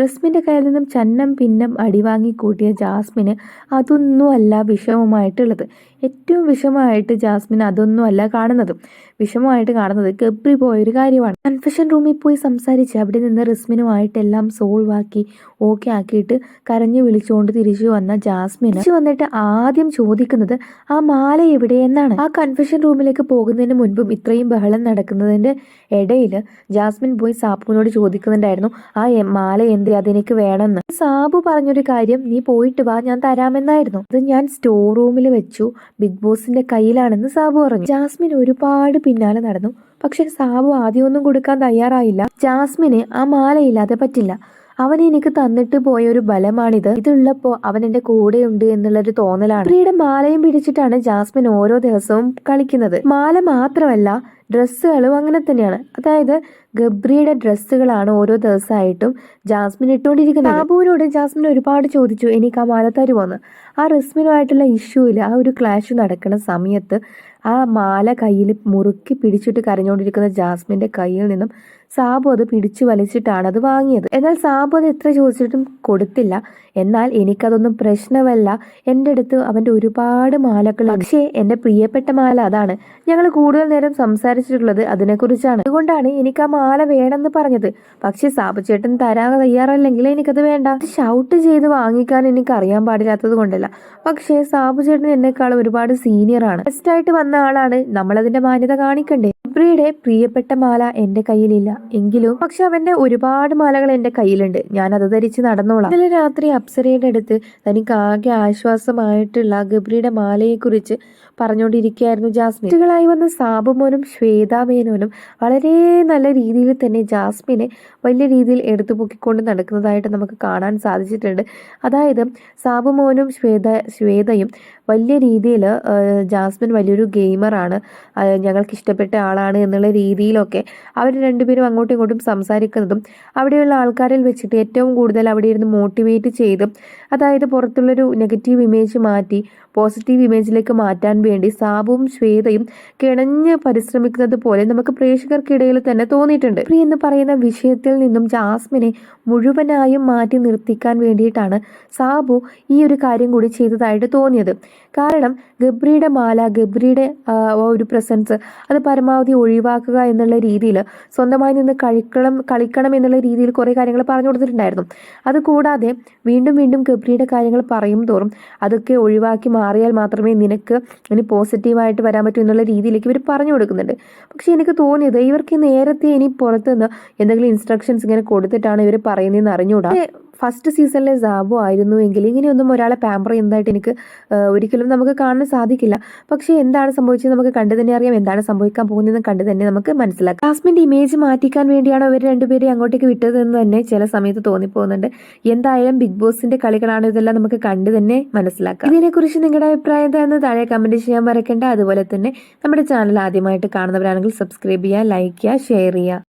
റസ്മിന്റെ കയ്യിൽ നിന്നും ചന്നം പിന്നം അടിവാങ്ങി കൂട്ടിയ ജാസ്മിന് അതൊന്നുമല്ല വിഷമമായിട്ടുള്ളത്. ഏറ്റവും വിഷമമായിട്ട് ജാസ്മിൻ അതൊന്നുമല്ല കാണുന്നത്. വിഷമമായിട്ട് കാണുന്നത് ഗബ്രി പോയൊരു കാര്യമാണ്. കൺഫെഷൻ റൂമിൽ പോയി സംസാരിച്ച് അവിടെ നിന്ന് റിസ്മിനുമായിട്ടെല്ലാം സോൾവ് ആക്കി ഓക്കെ ആക്കിയിട്ട് കരഞ്ഞു വിളിച്ചുകൊണ്ട് തിരിച്ചു വന്ന ജാസ്മിൻ തിരിച്ചു വന്നിട്ട് ആദ്യം ചോദിക്കുന്നത് ആ മാല എവിടെയെന്നാണ് ആ കൺഫെഷൻ റൂമിലേക്ക് പോകുന്നതിന് മുൻപും ഇത്രയും ബഹളം നടക്കുന്നതിന്റെ ഇടയിൽ ജാസ്മിൻ പോയി സാബുവിനോട് ചോദിക്കുന്നുണ്ടായിരുന്നു ആ മാല എന്ത് അതെനിക്ക് വേണമെന്ന്? സാബു പറഞ്ഞൊരു കാര്യം നീ പോയിട്ട് വാ ഞാൻ തരാമെന്നായിരുന്നു. അത് ഞാൻ സ്റ്റോർ റൂമിൽ വെച്ചു ബിഗ് ബോസിന്റെ കയ്യിലാണെന്ന് സാബു പറഞ്ഞു. ജാസ്മിൻ ഒരുപാട് പിന്നാലെ നടന്നു. പക്ഷെ സാബു ആദ്യമൊന്നും കൊടുക്കാൻ തയ്യാറായില്ല. ജാസ്മിന് ആ മാലയില്ലാതെ പറ്റില്ല. അവൻ എനിക്ക് തന്നിട്ട് പോയ ഒരു ബലമാണിത്. ഇതുള്ളപ്പോ അവൻ എന്റെ കൂടെയുണ്ട് എന്നുള്ളൊരു തോന്നലാണ്. സ്ത്രീയുടെ മാലയും പിടിച്ചിട്ടാണ് ജാസ്മിൻ ഓരോ ദിവസവും കളിക്കുന്നത്. മാല മാത്രമല്ല ഡ്രസ്സുകളും അങ്ങനെ തന്നെയാണ്. അതായത് ഗബ്രിയുടെ ഡ്രസ്സുകളാണ് ഓരോ ദിവസമായിട്ടും ജാസ്മിൻ ഇട്ടുകൊണ്ടിരിക്കുന്നത്. ബാബുവിനോട് ജാസ്മിൻ ഒരുപാട് ചോദിച്ചു എനിക്ക് ആ മാല തരുമോന്ന് ആ റിസ്മിനുമായിട്ടുള്ള ഇഷ്യൂവിൽ ആ ഒരു ക്ലാഷ് നടക്കുന്ന സമയത്ത് ആ മാല കയ്യിൽ മുറുക്കി പിടിച്ചിട്ട് കരഞ്ഞുകൊണ്ടിരിക്കുന്ന ജാസ്മിന്റെ കയ്യിൽ നിന്നും സാബു അത് പിടിച്ചു വലിച്ചിട്ടാണ് അത് വാങ്ങിയത്. എന്നാൽ സാബു അത് എത്ര ചോദിച്ചിട്ടും കൊടുത്തില്ല. എന്നാൽ എനിക്കതൊന്നും പ്രശ്നമല്ല. എന്റെ അടുത്ത് അവന്റെ ഒരുപാട് മാലകൾ പക്ഷേ എന്റെ പ്രിയപ്പെട്ട മാല അതാണ്. ഞങ്ങൾ കൂടുതൽ നേരം സംസാരിച്ചിട്ടുള്ളത് അതിനെക്കുറിച്ചാണ്. അതുകൊണ്ടാണ് എനിക്ക് ആ മാല വേണമെന്ന് പറഞ്ഞത്. പക്ഷെ സാബുചേട്ടൻ തരാൻ തയ്യാറല്ലെങ്കിൽ എനിക്കത് വേണ്ട. ഷൗട്ട് ചെയ്ത് വാങ്ങിക്കാൻ എനിക്ക് അറിയാൻ പാടില്ലാത്തത് കൊണ്ടല്ല. പക്ഷേ സാബുചേട്ടൻ എന്നെക്കാളും ഒരുപാട് ബെസ്റ്റ് ആയിട്ട് വന്ന ആളാണ്. നമ്മളതിന്റെ മാന്യത കാണിക്കണ്ടേ? ഗബ്രിയുടെ പ്രിയപ്പെട്ട മാല എന്റെ കയ്യിലില്ല. എങ്കിലും പക്ഷെ അവന്റെ ഒരുപാട് മാലകൾ എന്റെ കയ്യിലുണ്ട്. ഞാൻ അത് ധരിച്ച് നടന്നോളാം. ഇന്നലെ രാത്രി അപ്സരയുടെ അടുത്ത് തനിക്ക് ആകെ ആശ്വാസമായിട്ടുള്ള ഗബ്രിയുടെ മാലയെ കുറിച്ച് പറഞ്ഞുകൊണ്ടിരിക്കുകയായിരുന്നു ജാസ്മിൻ. കുട്ടികളായി വന്ന സാബുമോനും ശ്വേതാമേനോനും വളരെ നല്ല രീതിയിൽ തന്നെ ജാസ്മിനെ വലിയ രീതിയിൽ എടുത്തു പൊക്കിക്കൊണ്ട് നടക്കുന്നതായിട്ട് നമുക്ക് കാണാൻ സാധിച്ചിട്ടുണ്ട്. അതായത് സാബുമോനും ശ്വേത ശ്വേതയും വലിയ രീതിയിൽ ജാസ്മിൻ വലിയൊരു ഗെയിമറാണ്. ഞങ്ങൾക്ക് ഇഷ്ടപ്പെട്ട ആളാണ്. എന്നുള്ള രീതിയിലൊക്കെ അവർ രണ്ടുപേരും അങ്ങോട്ടും ഇങ്ങോട്ടും സംസാരിക്കുന്നതും അവിടെയുള്ള ആൾക്കാരിൽ വെച്ചിട്ട് ഏറ്റവും കൂടുതൽ അവിടെ ഇരുന്ന് മോട്ടിവേറ്റ് ചെയ്ത് അതായത് പുറത്തുള്ളൊരു നെഗറ്റീവ് ഇമേജ് മാറ്റി പോസിറ്റീവ് ഇമേജിലേക്ക് മാറ്റാൻ വേണ്ടി സാബുവും ശ്വേതയും കിണഞ്ഞ് പരിശ്രമിക്കുന്നത് പോലെ നമുക്ക് പ്രേക്ഷകർക്കിടയിൽ തന്നെ തോന്നിയിട്ടുണ്ട്. പ്രിയ എന്ന് പറയുന്ന വിഷയത്തിൽ നിന്നും ജാസ്മിനെ മുഴുവനായും മാറ്റി നിർത്തിക്കാൻ വേണ്ടിയിട്ടാണ് സാബു ഈ ഒരു കാര്യം കൂടി ചെയ്തതായിട്ട് തോന്നിയത്. കാരണം ഗബ്രിയുടെ മാല ഗബ്രിയുടെ ഒരു പ്രസൻസ് അത് പരമാവധി ഒഴിവാക്കുക എന്നുള്ള രീതിയിൽ സ്വന്തമായി നിന്ന് കഴിക്കണം കളിക്കണം എന്നുള്ള രീതിയിൽ കുറേ കാര്യങ്ങൾ പറഞ്ഞു കൊടുത്തിട്ടുണ്ടായിരുന്നു. അതുകൂടാതെ വീണ്ടും വീണ്ടും ഗബ്രിയുടെ കാര്യങ്ങൾ പറയും തോറും അതൊക്കെ ഒഴിവാക്കി മാറിയാൽ മാത്രമേ നിനക്ക് ഇനി പോസിറ്റീവായിട്ട് വരാൻ പറ്റൂ എന്നുള്ള രീതിയിലേക്ക് ഇവർ പറഞ്ഞു കൊടുക്കുന്നുണ്ട്. പക്ഷേ എനിക്ക് തോന്നിയത് ഇവർക്ക് നേരത്തെ ഇനി പുറത്തുനിന്ന് എന്തെങ്കിലും ഇൻസ്ട്രക്ഷൻസ് ഇങ്ങനെ കൊടുത്തിട്ടാണ് ഇവർ പറയുന്നതെന്ന് അറിഞ്ഞുകൂടാ? ഫസ്റ്റ് സീസണിലെ സാബു ആയിരുന്നു എങ്കിൽ ഇങ്ങനെയൊന്നും ഒരാളെ പാമ്പർ ചെയ്യുന്നതായിട്ട് എനിക്ക് ഒരിക്കലും നമുക്ക് കാണാൻ സാധിക്കില്ല. പക്ഷേ എന്താണ് സംഭവിച്ചത് നമുക്ക് കണ്ടു തന്നെ അറിയാം. എന്താണ് സംഭവിക്കാൻ പോകുന്നതെന്ന് കണ്ടു തന്നെ നമുക്ക് മനസ്സിലാക്കാം. ജാസ്മിന്റെ ഇമേജ് മാറ്റിക്കാൻ വേണ്ടിയാണ് അവർ രണ്ടുപേരെ അങ്ങോട്ടേക്ക് വിട്ടതെന്ന് തന്നെ ചില സമയത്ത് തോന്നിപ്പോകുന്നുണ്ട്. എന്തായാലും ബിഗ് ബോസിന്റെ കളികളാണ് ഇതെല്ലാം നമുക്ക് കണ്ടു തന്നെ മനസ്സിലാക്കാം. ഇതിനെക്കുറിച്ച് നിങ്ങളുടെ അഭിപ്രായം എന്താണെന്ന് താഴെ കമന്റ് ചെയ്യാൻ മറക്കണ്ട. അതുപോലെ തന്നെ നമ്മുടെ ചാനൽ ആദ്യമായിട്ട് കാണുന്നവരാണെങ്കിൽ സബ്സ്ക്രൈബ് ചെയ്യുക ലൈക്ക് ചെയ്യുക ഷെയർ ചെയ്യുക.